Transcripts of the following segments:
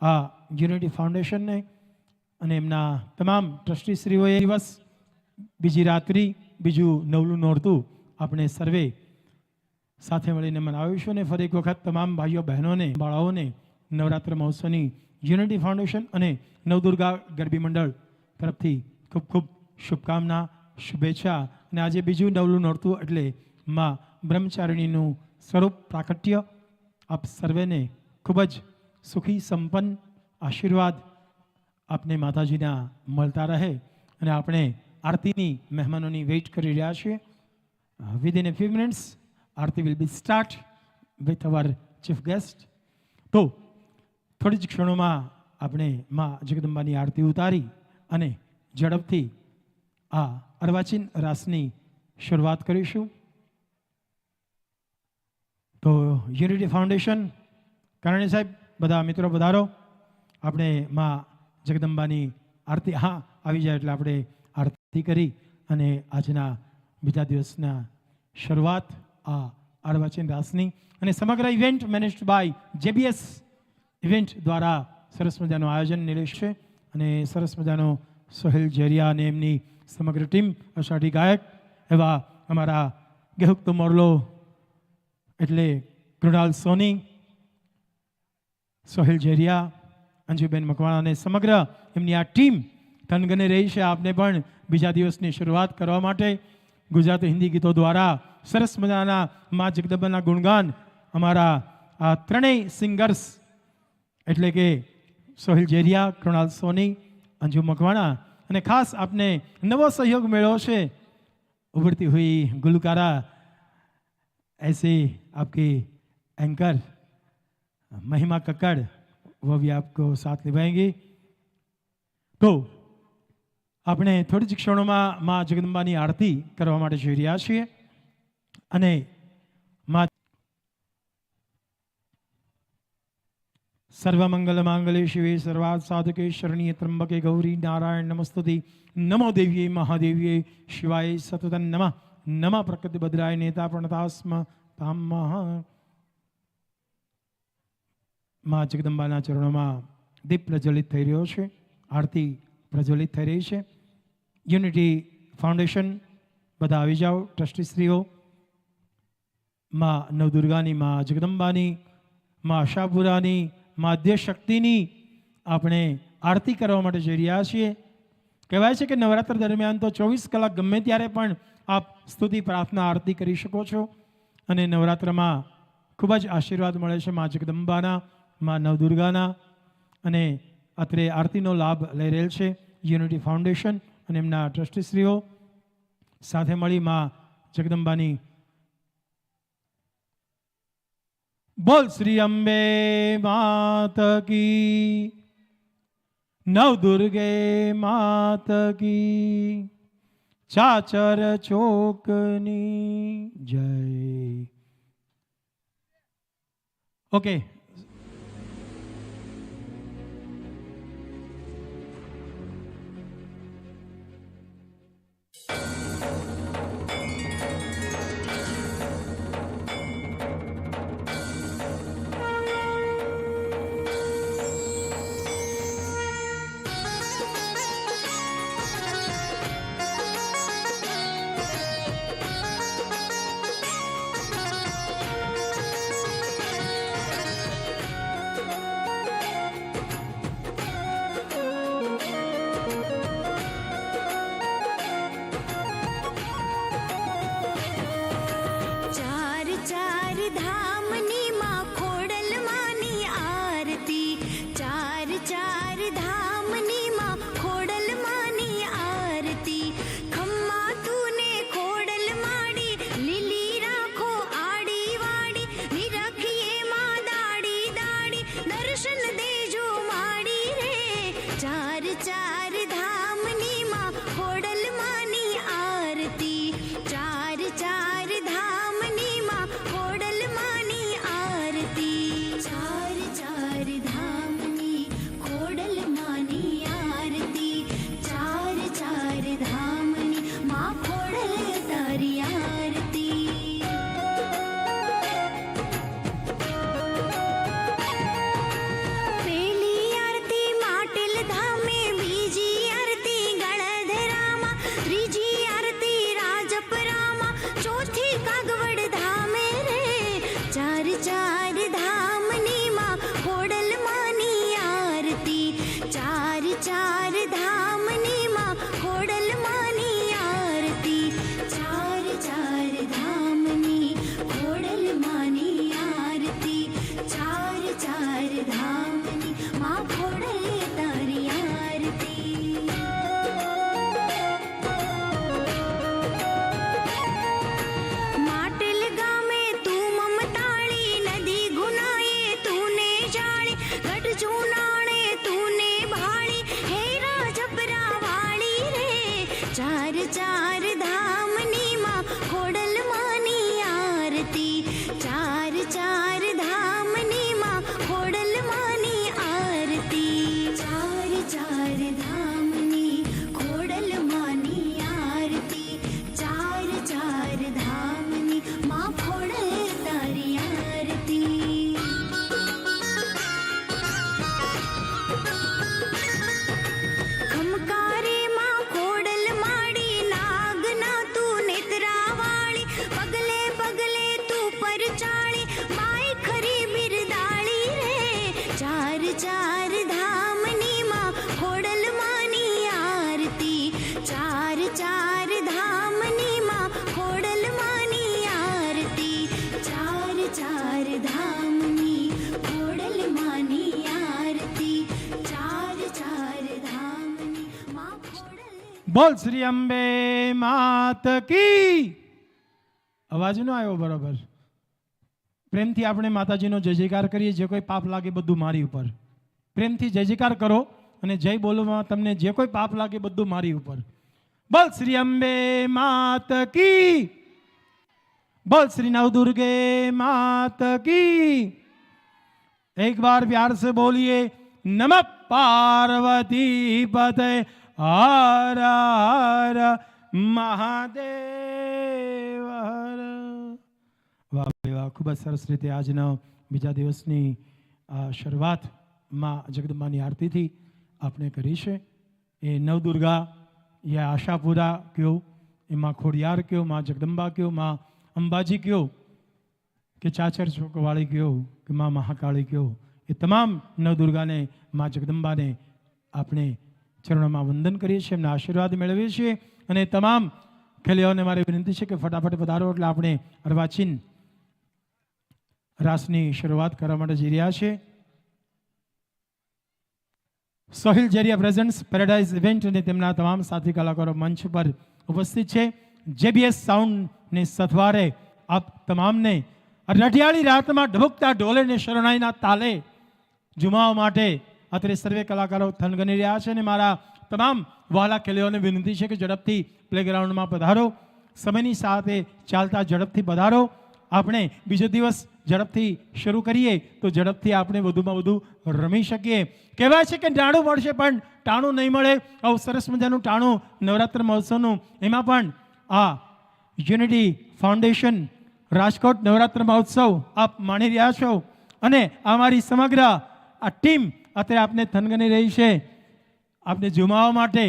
આ યુનિટી ફાઉન્ડેશનને અને એમના તમામ ટ્રસ્ટીશ્રીઓએ દિવસ બીજી રાત્રિ બીજું નવલું નોરતું આપણે સર્વે સાથે મળીને મનાવીશું અને ફરી એક વખત તમામ ભાઈઓ, બહેનોને, બાળાઓને નવરાત્ર મહોત્સવની યુનિટી ફાઉન્ડેશન અને નવદુર્ગા ગરબી મંડળ તરફથી ખૂબ ખૂબ શુભકામના, શુભેચ્છા અને આજે બીજું નવલું નોરતું એટલે માં બ્રહ્મચારિણીનું સ્વરૂપ પ્રાકટ્ય. આપ સર્વેને ખૂબ જ સુખી, સંપન્ન આશીર્વાદ આપને માતાજીના મળતા રહે અને આપણે આરતીની મહેમાનોની વેઇટ કરી રહ્યા છીએ. Within a few minutes aarti will be start with our chief guest તો, થોડી જ ક્ષણોમાં આપણે મા જગદંબાની આરતી ઉતારી અને ઝડપથી આ અર્વાચીન રાસની શરૂઆત કરીશું. તો યુનિટી ફાઉન્ડેશન, કારણે સાહેબ બધા મિત્રો પધારો આપણે માં જગદંબાની આરતી, હા, આવી જાય એટલે આપણે આરતી કરી અને આજના બીજા દિવસના શરૂઆત આ અર્વાચીન રાસની અને સમગ્ર event managed by JBS event દ્વારા સરસ મજાનું આયોજન નિલેશ અને સરસ મજાનો સોહેલ જેરિયા અને એમની સમગ્ર ટીમ, અષાઢી ગાયક એવા અમારા ગેહુક્ત મોરલો એટલે કૃણાલ સોની સોહેલ જેરિયા અંજુબેન મકવાણા અને સમગ્ર એમની આ ટીમ તનગને રહી છે આપને પણ બીજા દિવસની શરૂઆત કરવા માટે ગુજરાતી હિન્દી ગીતો દ્વારા સરસ મજાના મા જગદંબાના ગુણગાન અમારા આ ત્રણેય સિંગર્સ એટલે કે સોહિલ જેરિયા કૃણાલ સોની અંજુ મકવાણા અને ખાસ આપને નવો સહયોગ મેળવ્યો છે ઉભરતી हुई गुलकारा ऐसे आपके एंकर महिमा कक्कड़ वो भी आपको साथ निभाएंगे તો આપણે થોડી જ ક્ષણોમાં મા જગદંબાની આરતી કરવા માટે જઈ રહ્યા છીએ અને મા સર્વમંગલ માંગલે શિવે સર્વાદ સાધકે શરણીય ત્રંબકે ગૌરી નારાયણ નમસ્તુતિ નમો દેવીએ મહાદેવીએ શિવાય સતતન નમઃ નમઃ પ્રકૃતિ ભદ્રાય નેતા પ્રણતાસ્મ તામ મા જગદંબાના ચરણોમાં દીપ પ્રજ્વલિત થઈ રહ્યો છે, આરતી પ્રજ્વલિત થઈ રહી છે. યુનિટી ફાઉન્ડેશન બધા આવી જાઓ, ટ્રસ્ટીશ્રીઓ. મા નવદુર્ગાની, મા જગદંબાની, મા આશાપુરાની, મા શક્તિની આપણે આરતી કરવા માટે જઈ રહ્યા છીએ. કહેવાય છે કે નવરાત્ર દરમિયાન તો ચોવીસ કલાક ગમે ત્યારે પણ આપ સ્તુતિ, પ્રાર્થના, આરતી કરી શકો છો. અને નવરાત્રમાં ખૂબ જ આશીર્વાદ મળે છે મા જગદંબાના મા નવદુર્ગાના અને અત્રે આરતીનો લાભ લઈ રહેલ છે યુનિટી ફાઉન્ડેશન અને એમના ટ્રસ્ટીશ્રીઓ. સાથે મળી માં જગદંબાની બોલ શ્રી અંબે માતકી દુર્ગે માત કી, ચાચર ચોકની જય. ઓકે. ચાર ધામની માં ખોડલ માની આરતી ચાર ચાર ધામની માં ખોડલ માની આરતી ચાર ચાર ધામની ખોડલ માની આરતી ચાર ચાર ધામની માં બોલ શ્રી અંબે માત કી. અવાજ ન આવ્યો બરોબર. પ્રેમથી આપણે માતાજીનો જય જયકાર કરીએ, જે કોઈ પાપ લાગે બધું મારી ઉપર. પ્રેમથી જય જયજયકાર કરો અને જય બોલવામાં તમને જે કોઈ પાપ લાગે બધું મારી ઉપર. બલ શ્રી અંબે માત કી. બલ શ્રી નવ દુર્ગે માત કી. એક બાર પ્યાર સે બોલીએ, નમ પાર્વતી પતે, હર હર મહાદેવ હર. વાહ વાહ ખૂબ જ સરસ રીતે આજના બીજા દિવસની શરૂઆત માં જગદંબાની આરતીથી આપણે કરી છે. એ નવદુર્ગા યા આશાપુરા કયો, એમાં ખોડિયાર કયો, માં જગદંબા કયો, માં અંબાજી કયો, કે ચાચર ચોકવાળી કયો, કે માં મહાકાળી કયો, એ તમામ નવદુર્ગાને, માં જગદંબાને આપણે ચરણોમાં વંદન કરીએ છીએ, એમના આશીર્વાદ મેળવીએ છીએ. અને તમામ ખેલીઓને મારી વિનંતી છે કે ફટાફટ પધારો, એટલે આપણે અર્વાચીન રાસની શરૂઆત કરવા માટે જઈ રહ્યા છે Sohil Jeriya presents Paradise event અને તેમના તમામ સાથી કલાકારો મંચ પર ઉપસ્થિત છે. જેબીએસ સાઉન્ડને સથવારે આપ તમામને રઢિયાળી રાતમાં ઢબકતા ઢોલે ને શરણાઈના તાલે જુમાવ માટે અત્રે સર્વે કલાકારો થનગની રહ્યા છે અને મારા તમામ વહાલા ખેલાડીઓને વિનંતી છે કે ઝડપથી પ્લેગ્રાઉન્ડમાં પધારો. સમયની સાથે ચાલતા ઝડપથી પધારો. આપણે બીજો દિવસ ઝડપથી શરૂ કરીએ તો ઝડપથી આપણે વધુમાં વધુ રમી શકીએ. કહેવાય છે કે ટાણું મળશે પણ ટાણું નહીં મળે. આવું સરસ મજાનું ટાણું નવરાત્ર મહોત્સવનું. એમાં પણ આ યુનિટી ફાઉન્ડેશન, રાજકોટ નવરાત્ર મહોત્સવ આપ માણી રહ્યા છો અને અમારી સમગ્ર આ ટીમ અત્યારે આપને થનગની રહી છે. આપને જુમાવવા માટે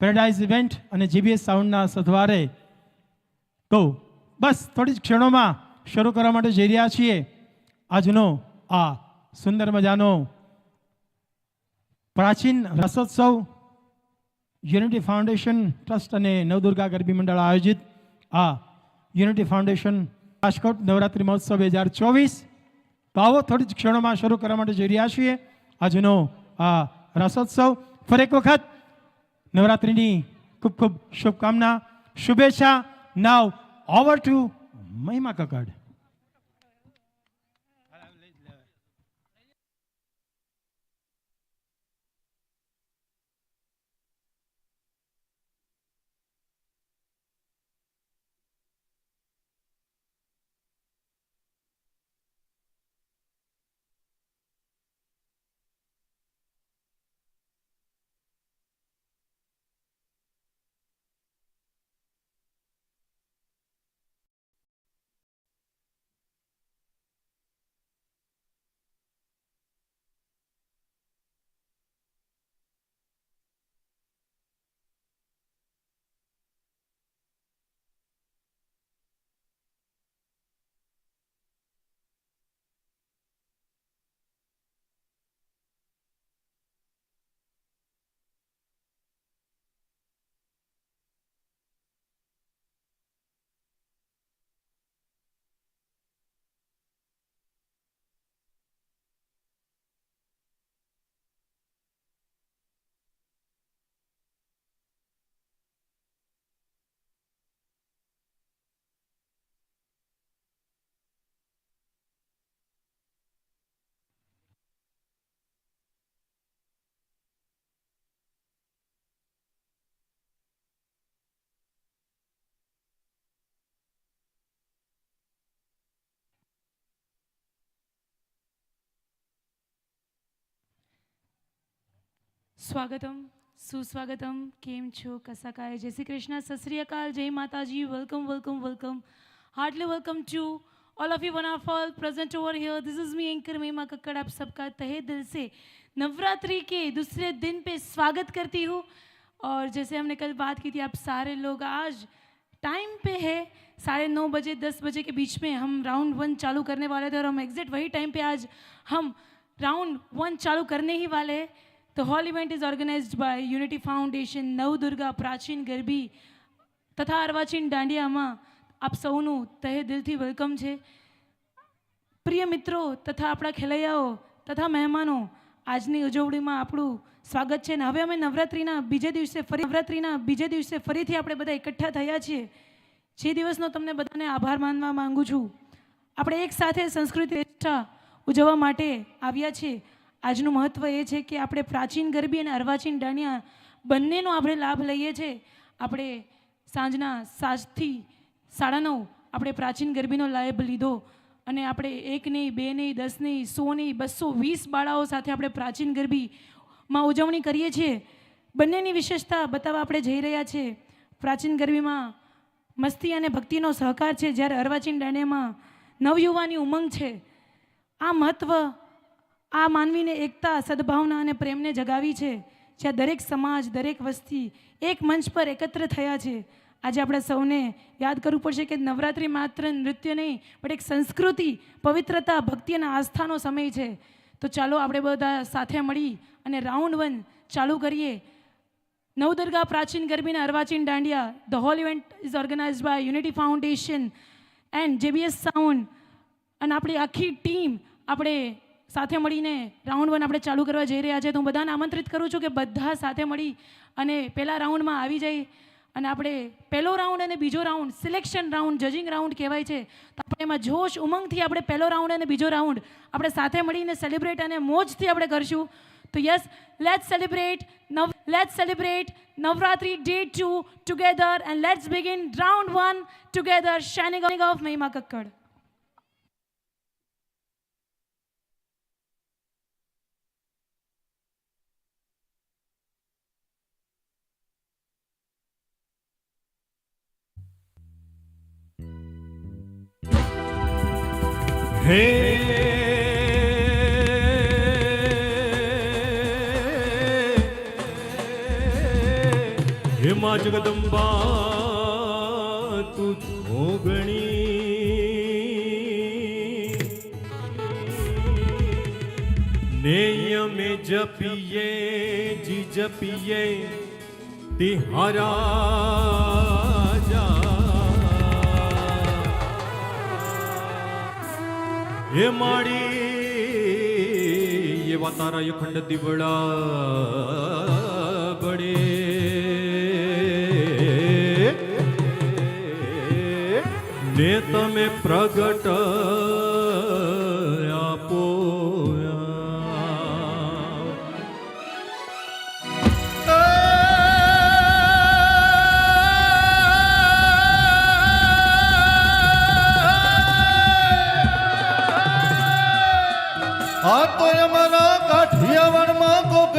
પેરાડાઇઝ ઇવેન્ટ અને જીબીએસ સાઉન્ડના સથવારે. તો બસ થોડી જ ક્ષણોમાં શરૂ કરવા માટે જઈ રહ્યા છીએ. આજનો આ સુંદર મજાનો પ્રાચીન રસોત્સવ યુનિટી ફાઉન્ડેશન ટ્રસ્ટ અને નવદુર્ગા ગરબી મંડળ આયોજિત આ યુનિટી ફાઉન્ડેશન રાજકોટ નવરાત્રિ મહોત્સવ બે હજાર ચોવીસ. તો આવો થોડી જ ક્ષણોમાં શરૂ કરવા માટે જઈ રહ્યા છીએ. આજનો આ રસોત્સવ. ફરી એક વખત નવરાત્રિની ખૂબ ખૂબ શુભકામના, શુભેચ્છા. નાવ ઓવર ટુ મહિમા કકડ. સ્વાગતમ સુસ્વાગતમ કેમ છો કસાકાય જય શ્રી કૃષ્ણ સત શ્રી અકાલ જય Mataji welcome welcome welcome heartly welcome to all of you one of all present over here this is me anchor Meema Kakkar आप सबका तहे दिल से नवरात्रि के दूसरे दिन पे स्वागत करती हूँ और जैसे हमने कल बात की थी आप सारे लोग आज टाइम पे है साढ़े नौ बजे दस बजे के बीच में हम राउंड वन चालू करने वाले थे और हम एग्जैक्ट वही टाइम पे आज हम राउंड वन चालू करने ही वाले हैं The hall event is organized by Unity Foundation, Navdurga પ્રાચીન ગરબી તથા અર્વાચીન દાંડિયામાં આપ સૌનું તહે દિલથી વેલકમ છે પ્રિય મિત્રો તથા આપણા ખેલૈયાઓ તથા મહેમાનો આજની ઉજવણીમાં આપણું સ્વાગત છે ને હવે અમે નવરાત્રિના બીજે દિવસે ફરી નવરાત્રિના બીજે દિવસે ફરીથી આપણે બધા એકઠા થયા છીએ જે દિવસનો તમને બધાને આભાર માનવા માગું છું આપણે એકસાથે સંસ્કૃતિ ઉજવવા માટે આવ્યા છીએ આજનું મહત્ત્વ એ છે કે આપણે પ્રાચીન ગરબી અને અર્વાચીન ડાણિયા બંનેનો આપણે લાભ લઈએ છીએ આપણે સાંજના સાતથી સાડા નવ આપણે પ્રાચીન ગરબીનો લાભ લીધો અને આપણે એક નહીં બે નહીં દસ નહીં સો નહીં બસો વીસ બાળાઓ સાથે આપણે પ્રાચીન ગરબીમાં ઉજવણી કરીએ છીએ. બંનેની વિશેષતા બતાવવા આપણે જઈ રહ્યા છીએ પ્રાચીન ગરબીમાં મસ્તી અને ભક્તિનો સહકાર છે. જ્યારે અર્વાચીન દાંડિયામાં નવયુવાની ઉમંગ છે. આ મહત્ત્વ આ માનવીને એકતા, સદભાવના અને પ્રેમને જગાવી છે, જ્યાં દરેક સમાજ, દરેક વસ્તી એક મંચ પર એકત્ર થયા છે. આજે આપણે સૌને યાદ કરવું પડશે કે નવરાત્રિ માત્ર નૃત્ય નહીં, પણ એક સંસ્કૃતિ, પવિત્રતા, ભક્તિ અને આસ્થાનો સમય છે. તો ચાલો આપણે બધા સાથે મળી અને રાઉન્ડ વન ચાલુ કરીએ. નવદુર્ગા પ્રાચીન ગરબીના અર્વાચીન dandiya, the whole event is organise by Unity Foundation and JBS sound. અને આપણી આખી ટીમ, આપણે સાથે મળીને રાઉન્ડ વન આપણે ચાલુ કરવા જઈ રહ્યા છે. તો હું બધાને આમંત્રિત કરું છું કે બધા સાથે મળી અને પહેલા રાઉન્ડમાં આવી જાય અને આપણે પહેલો રાઉન્ડ અને બીજો round selection round judging round કહેવાય છે. તો આપણે એમાં જોશ ઉમંગથી આપણે પહેલો રાઉન્ડ અને બીજો રાઉન્ડ આપણે સાથે મળીને સેલિબ્રેટ અને મોજથી આપણે કરશું. તો યસ લેટ્સ સેલિબ્રેટ નવ let's celebrate Navratri day two together and let's begin round one together shining of Mahima Kakkar hey હે મા જગદંબા તું જોગણી નેયમે જપીએ જી જપીએ તિહારા હે માડી એવા તારા અખંડ દીવડા બડે ને તમે પ્રગટ